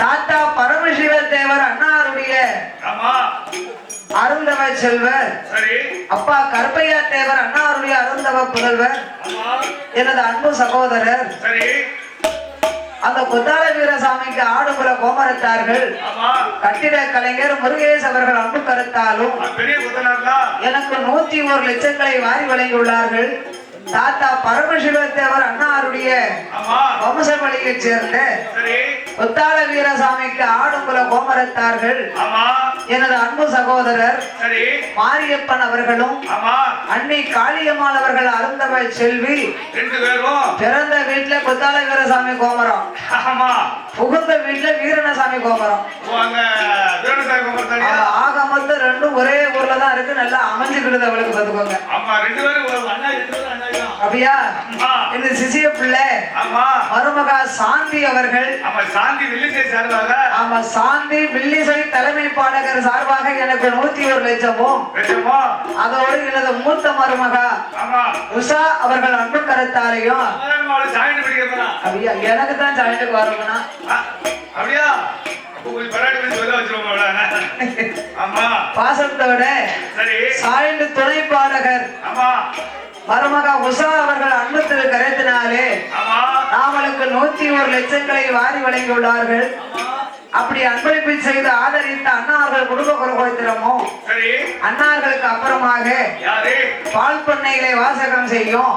தாத்தா பரமசிவ தேவர் அண்ணாருடைய அருந்தவ செல்வர். அப்பா கருப்பையா தேவர் அண்ணாருடைய அருந்தவ புதல்வர். எனது அன்பு சகோதரர். அந்த கொத்தாள வீரசாமிக்கு ஆடுபுல கோமரத்தார்கள். கட்டிட கலைஞர் முருகேஷ் அவர்கள் அன்பு கருத்தாலும் எனக்கு நூத்தி ஒரு லட்சங்களை வாரி வழங்கியுள்ளார்கள். தாத்தா பரமசிவ தேவர் அண்ணாருடைய ஆமா. வம்சவழியைச் சேர்ந்த சரி. கொத்தாள வீரசாமிக்கு ஆடுபுல கோமரத்தார்கள் எனது அன்பு சகோதரர் மாரியப்பன் அவர்களும் அன்னை காளியம்மாள் அவர்கள் அருந்தவ செல்வி பிறந்த வீட்டுல கொத்தாள வீரசாமி கோமரம் புகுந்த வீட்டுல வீரணசாமி கோமரம். ஆக மொத்தம் ரெண்டும் ஒரே ஊர்ல தான் இருக்கு. நல்லா அமைஞ்சுக்கிடுது அவளுக்கு பாத்துக்கோங்க அப்படியா இந்த சிசிய பிள்ளை ஆமா. மருமகா சாந்தி அவர்கள் ஆமா சாந்தி வில்லிசை சார்பாக. ஆமா சாந்தி வில்லிசை தலைமை பாடகர் சார்பாக எனக்கு நூத்தி ஒரு லட்சமும். அதோடு எனது மூத்த மருமகா ஆமா. உஷா அவர்கள் அன்பு கருத்தாலையும். அப்படியா எனக்கு தான் ஜாயிண்ட்டுக்கு வரணும்னா. அப்படியா பாசத்தோட சாய்ந்து துணை பாடகர். ஆமா. மருமகா உஷா அவர்கள் அன்பு திரு கருத்தினாலே நாமளுக்கு நூத்தி ஒரு லட்சங்களை வாரி வழங்கியுள்ளார்கள். அப்படி அன்பளிப்பு செய்து ஆதரித்த அண்ணார்கள் குடும்ப குலகோத்திரமோ சரி. அண்ணார்களுக்கு அப்புறமாக பால் பண்ணைகளை வாசகம் செய்யும்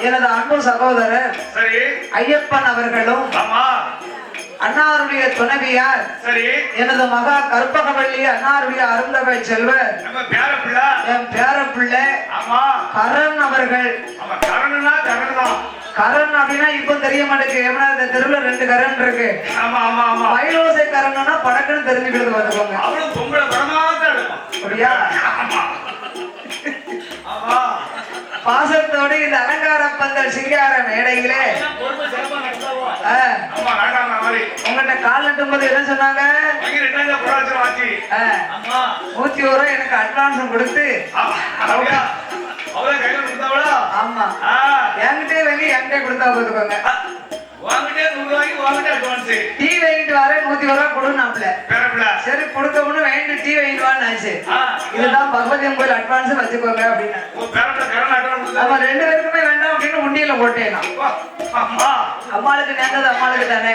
எனது அன்பு சகோதரர் ஐயப்பன் அவர்களும் ஆமா அன்னாருடைய துணைவியார். சரி. எனது மகா கற்பகவள்ளி அன்னாருடைய அருந்தவை செல்வர். நம்ம பேர பிள்ளை. என் பேரப்பிள்ளை ஆமா. கரண் அவர்கள். ஆமா கரணுனா கரண் தான் கரண் அப்படின்னா இப்ப தெரிய மாட்டேங்குது. ஏன்னா இந்த தெருவுல ரெண்டு கரண் இருக்கு. ஆமா ஆமா ஆமா. வயலோசை கரண்னா படக்குன்னு தெரிஞ்சுக்கிறது பார்த்துக்கோங்க. அவளும் பரமாத்தான் இருக்கும் அப்படியா? ஆமா. ஆமா. பாசத்தோடு இந்த அலங்கார பந்தல் சிங்கார மேடையிலே உங்கள்ட்ட கால் நட்டும் போது என்ன சொன்னாங்க? நூத்தி ஒரு ரூபாய் எனக்கு அட்வான்ஸ் கொடுத்து. ஆமா. என்கிட்டே வாங்கி என்கிட்ட கொடுத்தா பார்த்துக்கோங்க வாங்கிட்டே நூறு ரூபாய்க்கு வாங்கிட்டே அட்வான்ஸ் டீ வாங்கிட்டு வரேன் நூத்தி ரூபா கொடுனாப்ல பேரப்பிள்ள சரி கொடுத்தோம்னு வாங்கிட்டு டீ வாங்கிட்டு வான்னு இதுதான் பகவதியம் கோயில் அட்வான்ஸ் வச்சுக்கோங்க அப்படின்னு. ரெண்டு பேருக்குமே வேண்டாம் அப்படின்னு உண்டியல போட்டேன் அம்மாளுக்கு நேர்ந்தது அம்மாளுக்கு தானே?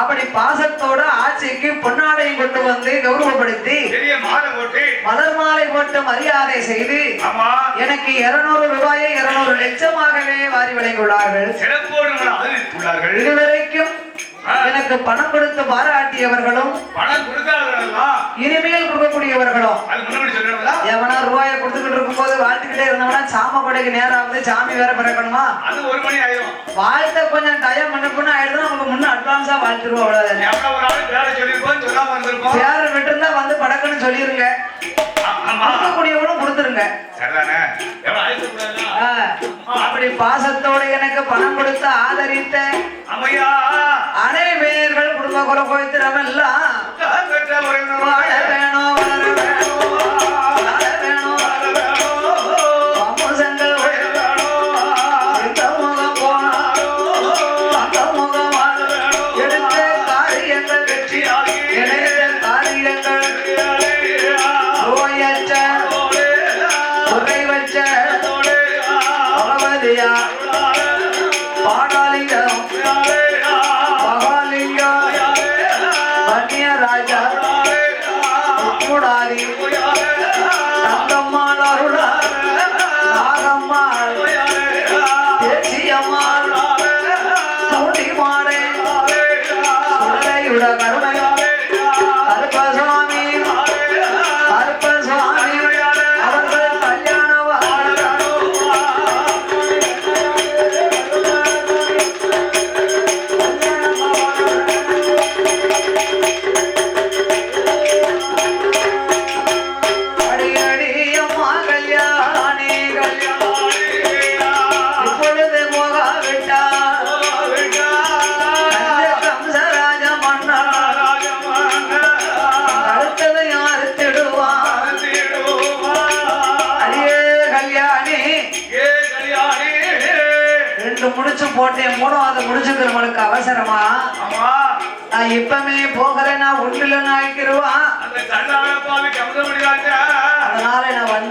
அப்படி பாசத்தோட ஆட்சிக்கு பொன்னாடையும் கொண்டு வந்து கௌரவப்படுத்தி பெரிய மாலை போட்டு. மலர் மாலை போட்டு மரியாதை செய்து எனக்கு இருநூறு ரூபாயை இருநூறு லட்சமாகவே வாரி வழங்கியுள்ளார்கள். சிறப்போடு நம்மளை இதுவரைக்கும் எனக்கு பணம் கொடுத்து பாராட்டியவர்களும் பணம் கொடுக்காதவர்கள்லாம் இனிமேல் கொடுக்கக்கூடியவர்களும் எவனா ரூபாயை கொடுத்துக்கிட்டு இருக்கும்போது வாழ்த்துக்கிட்டே இருந்தவனா சாம கொடைக்கு நேரம் வந்து சாமி வேற பிறக்கணுமா? அது ஒரு மணி ஆயிரும். வாழ்த்த கொஞ்சம் டைம் பண்ண பொண்ணு ஆயிடுது நமக்கு முன்ன அட்வான்ஸா வாழ்த்துருவோம் அவ்வளவுதானே? சேர விட்டுருந்தா வந்து படக்குன்னு சொல்லிருங்க. கொடுக்கக்கூடியவனும் கொடுத்துருங்க. அப்படி பாசத்தோடு எனக்கு பணம் கொடுத்து ஆதரித்த அமையா அனைவர்கள் குடும்ப குல கோயத்திரமெல்லாம் தான் பெற்ற உறவினர் வாழ வேணும்.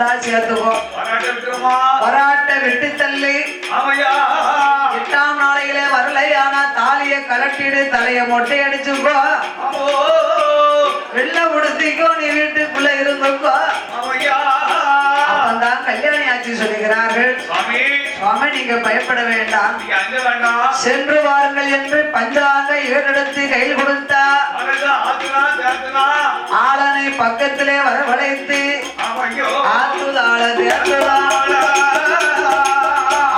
வந்தா விட்டுருமா வராட்ட விட்டு தள்ளி எட்டாம் நாளையில வரலையானா தாலிய கலட்டிடு தலைய மொட்டை அடிச்சுக்கோ. வெள்ள உடுத்திக்கோ நீ வீட்டுக்குள்ள இருந்துக்கோ. கல்யாணி ஆட்சி சொல்லுகிறார்கள். சுவாமி. நீங்க பயப்பட வேண்டாம். சென்று வாருங்கள் என்று பஞ்சாங்க ஏறெடுத்து கையில் கொடுத்தா. ஆளனை பக்கத்திலே வரவழைத்து ஆத்துதாள தேர்ந்ததா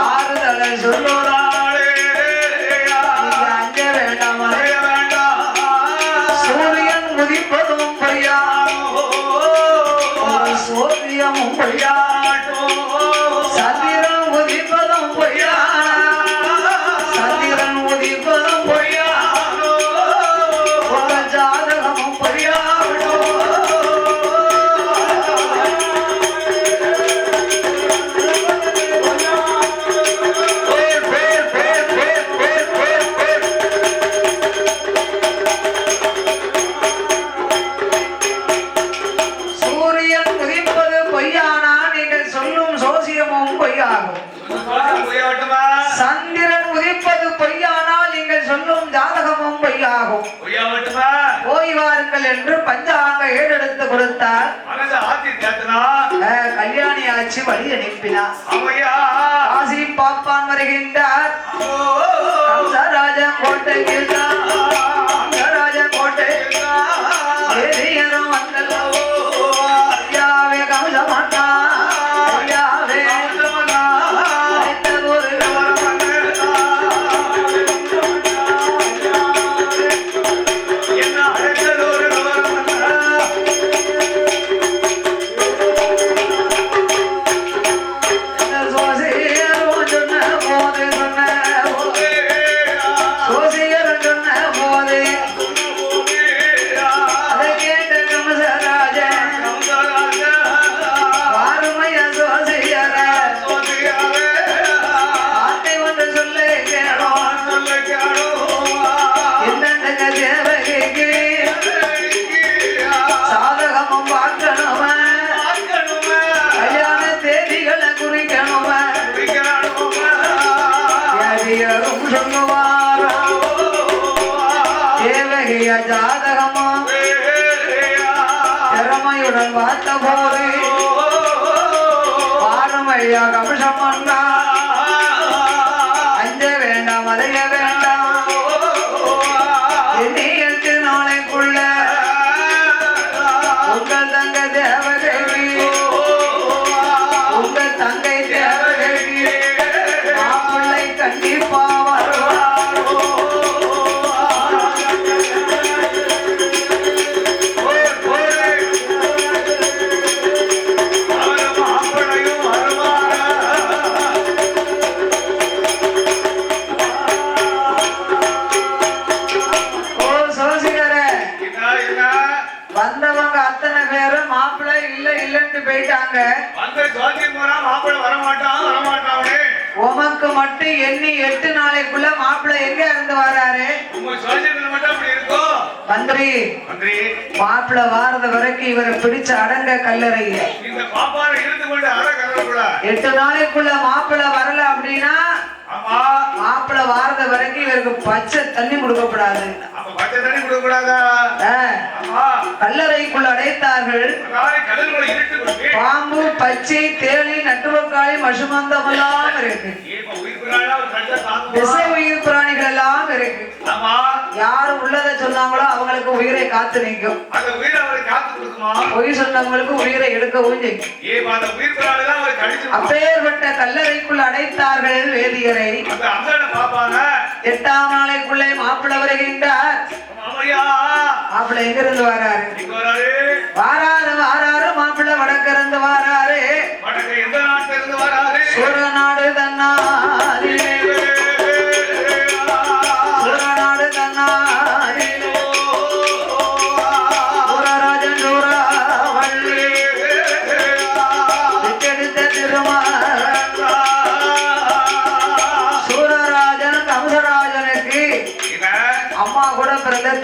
ஆறுதலை வேண்டாமா? சூரியன் உதிப்பதும் பொய்யா? சூரியமும் பொய்யா? ஏறெடுத்து கொடுத்தார். கல்யாணி ஆட்சி வழி அனுப்பினார். காசி பாப்பான் வருகின்றார். கம்சராஜன் கோட்டையில் ஜாதகமா திறமையுடன் பார்த்த போது வாருமையா மட்டும் எண்ணி எட்டு நாளைக்குள்ள மாப்பிள்ளை எங்க இருந்து வராரு மந்திரி மாப்பிள்ளை வாரத வரைக்கும் இவரை பிடிச்ச அடங்க கல்லறை. எட்டு நாளைக்குள்ள மாப்பிள்ளை வரல அப்படின்னா மாப்பிள்ளை வாரத வரைக்கும் இவருக்கு பச்சை தண்ணி கொடுக்கப்படாது கல்லறைக்குள் அடைத்தார்கள். பாம்பு பச்சை தேளி நட்டுவக்காளி மசுமந்தம் எல்லாம் இருக்கு? திசை உயிர் பிராணிகள் எல்லாம் இருக்கு. யாரு உள்ளதை சொன்னாங்களோ அவங்களுக்கு உயிரை காத்து நிற்கும். பொய் சொன்னவங்களுக்கு உயிரை எடுக்கவும் செய்யும். அப்பேற்பட்ட கல்லறைக்குள் அடைத்தார்கள் வேதியரை. எட்டாம் நாளைக்குள்ளே மாப்பிள்ளை வருகின்றார். மாப்பிள்ளை வராரு? இங்க வராரு? வாராரு வாராரு மாப்பிள்ளை வடக்கிருந்து வாராரு. வடக்கு எந்த நாட்டுல இருந்து வராரு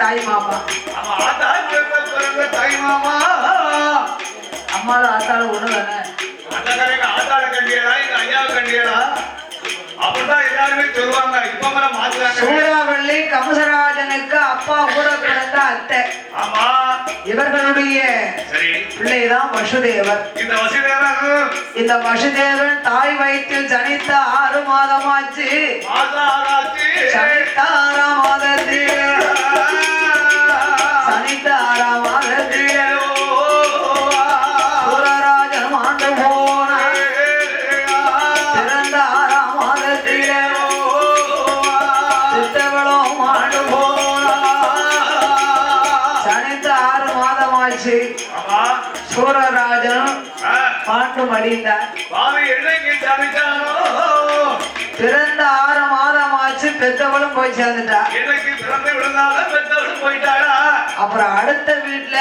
தாய் மாமா. தாய் மாமா. அம்மாவும் ஆத்தாலும் ஒண்ணு தானே? ஆத்தாள கண்டியடா எங்க ஐயாவை கண்டியடா? அப்படிதான் எல்லாருமே சொல்லுவாங்க. இப்ப மேல மாத்துறாங்க. சூறாவள்ளி கம்சராஜனுக்கு அப்பா கூட பிறந்த அத்தை. ஆமா. இவர்களுடைய பிள்ளைதான் வசுதேவர். இந்த வசதியான இந்த வசுதேவன் தாய் வயிற்றில் ஜனித்த ஆறு மாதமாச்சு. ஜனித்த ஆறாம் மாதத்தில் ஆறாம் மாதத்தில் சூரராஜன் ஆண்டு போனார் பிறந்த ஆறாம் மாதத்தில் சித்தவளும் ஆண்டு போனார் ஜனித்த ஆறு மாதமாச்சு சூரராஜன் ஆ, பாண்டு மடிந்தார் பிறந்த ஆறு மாதமாச்சு பெத்தவளும் போய் சேர்ந்துட்டா. என்னைக்கு பிறந்து விழுந்தாலும் பெத்தவளும் போயிட்டாளா? அப்புறம் அடுத்த வீட்டுல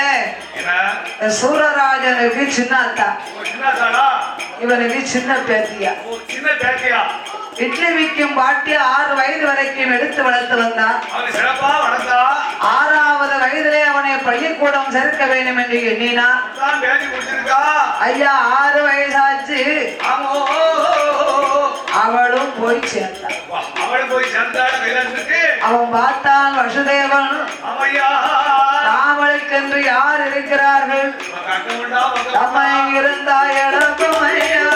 சூரராஜனுக்கு சின்ன அத்தா இவனுக்கு சின்ன பேத்தியா. சின்ன பேட்டியா இட்லி விற்கும் பாட்டி ஆறு வயது வரைக்கும் எடுத்து வளர்த்து வந்தான் ஆறாவது வயதிலே அவனை பள்ளிக்கூடம் சேர்க்க வேண்டும் என்று குடிச்சிருக்கா ஐயா ஆறு வயசாச்சு. அவளும் போய் சேர்ந்தான் வா, அவள் போய் சேர்ந்தாள் அவன் பார்த்தான் வசுதேவன். ஆமையா ராமனுக்கென்று யார் இருக்கிறார்கள்? நம்ம இருந்தா இழக்கும் ஐயா.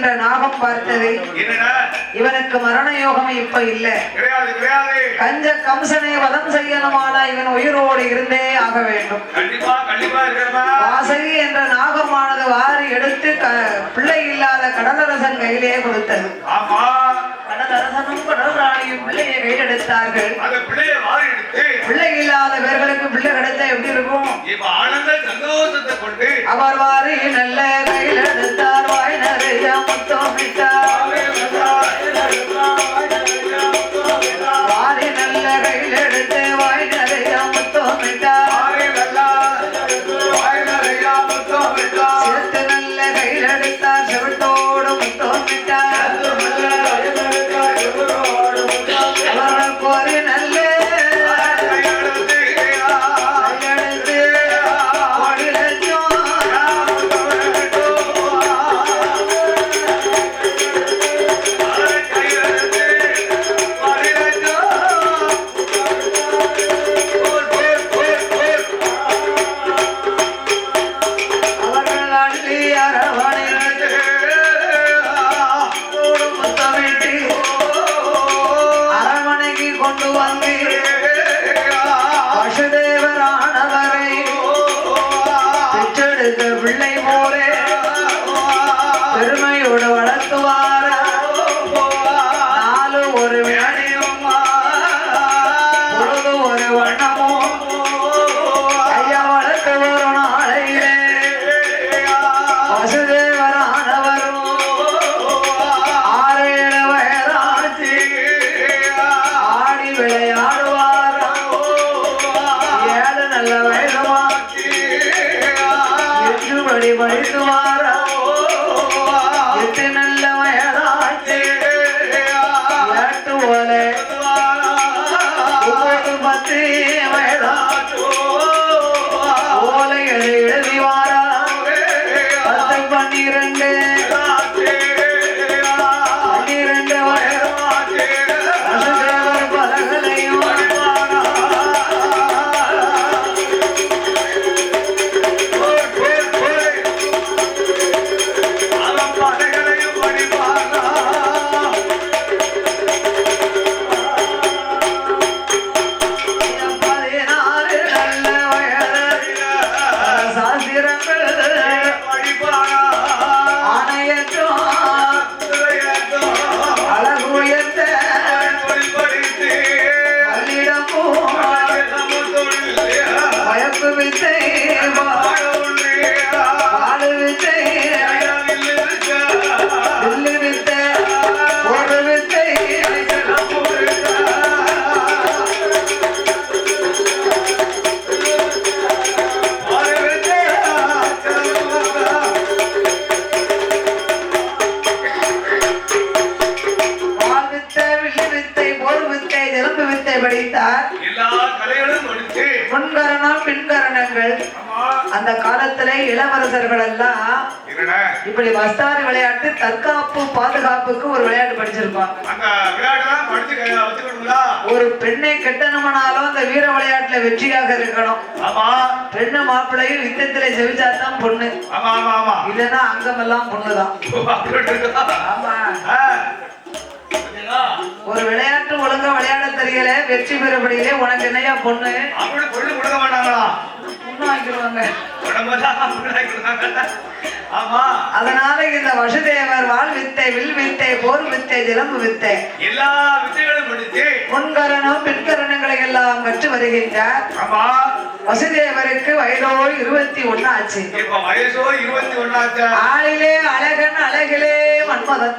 என்ற நாகம் பார்த்தது. இவனுக்கு மரண யோகம் இப்ப இல்ல. கஞ்ச கம்சனை வதம் செய்யணுமானா இவன் உயிரோடு இருந்தே ஆக வேண்டும். வாசகி என்ற நாகமானது வாரி எடுத்து பிள்ளை இல்லாத கடலரசன் கையிலே கொடுத்தது. ராணியும் பிள்ளையை கையெடுத்தார்கள் அந்த பிள்ளைய வாரி எடுத்து பிள்ளை இல்லாத பேர்களுக்கு பிள்ளை கிடைச்சா எப்படி இருக்கும்? இப்ப ஆனந்த சந்தோஷத்தை கொண்டு அவர் வாரி நல்ல கையில் எடுத்தார் வாய் நிறைய முத்தமிட்டார் வாரி பத்து பன்னிரண்டு. இளவரசர்கள் எல்லாம் இப்படி வஸ்தாரி விளையாட்டு தற்காப்பு பாதுகாப்புக்கு ஒரு விளையாட்டு படிச்சிருப்பாங்க. ஒரு பெண்ணை கெட்டணும்னாலும் அந்த வீர விளையாட்டுல வெற்றியாக இருக்கணும். ஆமா. பெண்ணு மாப்பிள்ளையும் யுத்தத்திலே செவிச்சாதான் பொண்ணு. இல்லைன்னா அங்கமெல்லாம் பொண்ணுதான்? ஆமா. ஆ. பாத்தீங்களா? ஒரு விளையாட்டு ஒழுங்கா விளையாட தெரியல வெற்றி பெறப்படியிலே உனக்கு என்னையா பொண்ணு? பொண்ணு கொடுக்க மாட்டாங்களா? அப்படி ஆக்கிடுவாங்க. ஆமா. அதனால இந்த வசுதேவர் வாழ் வித்தை வில் வித்தை போர் வித்தை ஜிலம்பு வித்தை. எல்லா வித்தைகளும் படிச்சு முன்கரணம் பின்கரணங்களை எல்லாம் கற்று வருகின்றார். ஆமா. வசுதேவருக்கு வயதோ இருபத்தி ஒண்ணு ஆச்சு. இப்ப வயசோ இருபத்தி ஒண்ணாச்சா ஆளிலே அழகன் அழகிலே மன்மதன்.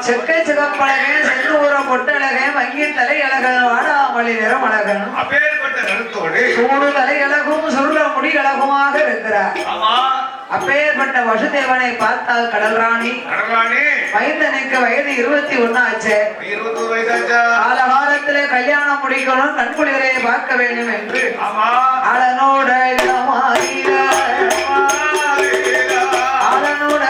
செக்கை சிகப்பழகன் செந்தூர பொட்டழகன் வங்கி தலை அழகன் வாடாமொழி நிறம் அழகன் சூடு தலை அழகும் சுருள முடி அழகுமாக இருக்கிறார் அப்பேற்பட்ட வசுதேவனை பார்த்தால் கடல் ராணி. கடலானே மைந்தனுக்கு வயது இருபத்தி ஒண்ணு ஆச்சு காலகாலத்திலே கல்யாணம் முடிக்கணும் கண்குளிரை பார்க்க வேண்டும் என்று. ஆமா. அலனோட இடமாறிட அலனோட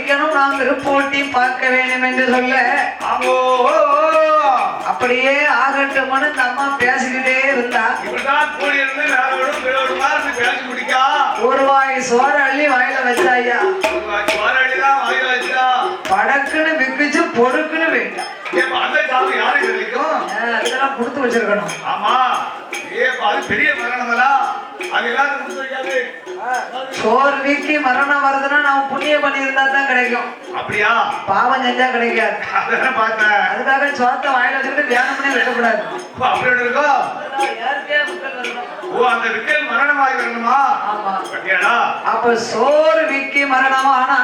முடிக்கணும் நாம் விருப்பூட்டி பார்க்க வேண்டும் என்று சொல்ல. அப்படியே ஆகட்டும்னு இந்த அம்மா பேசிக்கிட்டே இருந்தா. ஒரு வாய் சோறு அள்ளி வாயில வச்சாயா? படக்குன்னு விக்குச்சு பொறுக்குன்னு வேண்டாம் இதெல்லாம் கொடுத்து வச்சிருக்கணும். ஆமா. அது பெரிய மரணமலா அது எல்லாரும் கொடுத்து வைக்காது சோறு வீக்கி மரணம் வருதுன்னா நம்ம புண்ணியம் பண்ணியிருந்தா தான் கிடைக்கும். அப்படியா? பாவம் செஞ்சா கிடைக்காது. பார்த்தேன். அதுக்காக சோத்தை வாயில வச்சுக்கிட்டு தியானம் பண்ணி வைக்கக்கூடாது அப்படி இருக்கோ. ஓ அந்த விக்கல் மரணமாகி வரணுமா? ஆமா. அப்ப சோறு விக்கி மரணமா ஆனா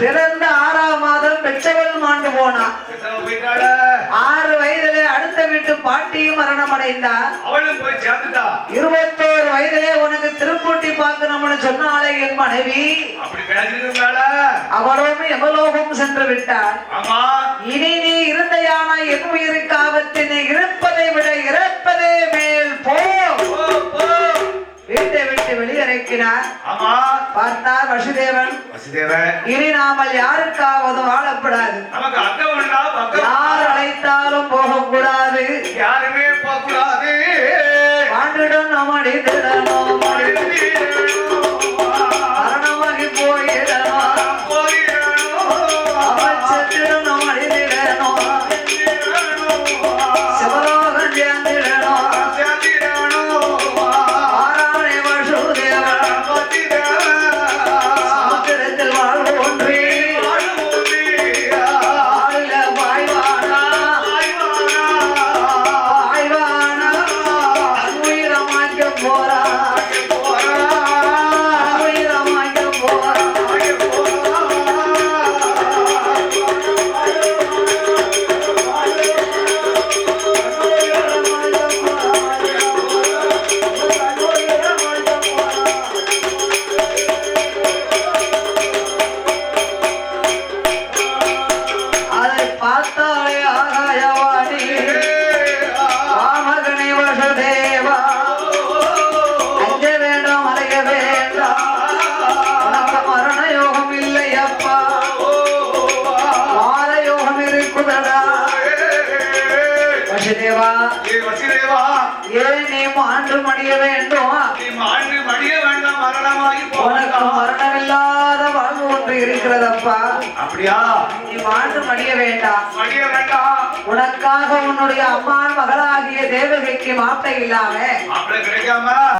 பிறந்த ஆறாம் மாதம் பெற்றவள் மாண்டு போனான் ஆறு வயதிலே அடுத்த வீட்டு பாட்டியும் மரணம் அடைந்தார். அவளும் போய் சேர்ந்துட்டா? இருபத்தோரு வயதிலே உனக்கு திருப்பூட்டி பார்க்கணும்னு சொன்னாலே என் மனைவி. அவளும் எவலோகம் சென்று விட்டாள். ஆமா. இனி நீ இருந்த யானா என் உயிருக்கு ஆபத்து. நீ இருப்பதை விட இறப்பதே மேல் போ. வீட்டை விட்டு வெளியிறக்கினார் ஆமா. பார்த்தார் வசுதேவன். இனி நாமல் யாருக்காவது பக்கம். யார் அழைத்தாலும் போகக்கூடாது. யாருமே போக கூடாது வாழ்ந்திடம் நீ மாண்டு மடிய வேண்டாம் மடிய வேண்டாம் உனக்காக உன்னுடைய அம்மான் மகளாகிய தேவகைக்கு மாப்பிள்ளை இல்லாம மாப்பிள்ளை கிடைக்காம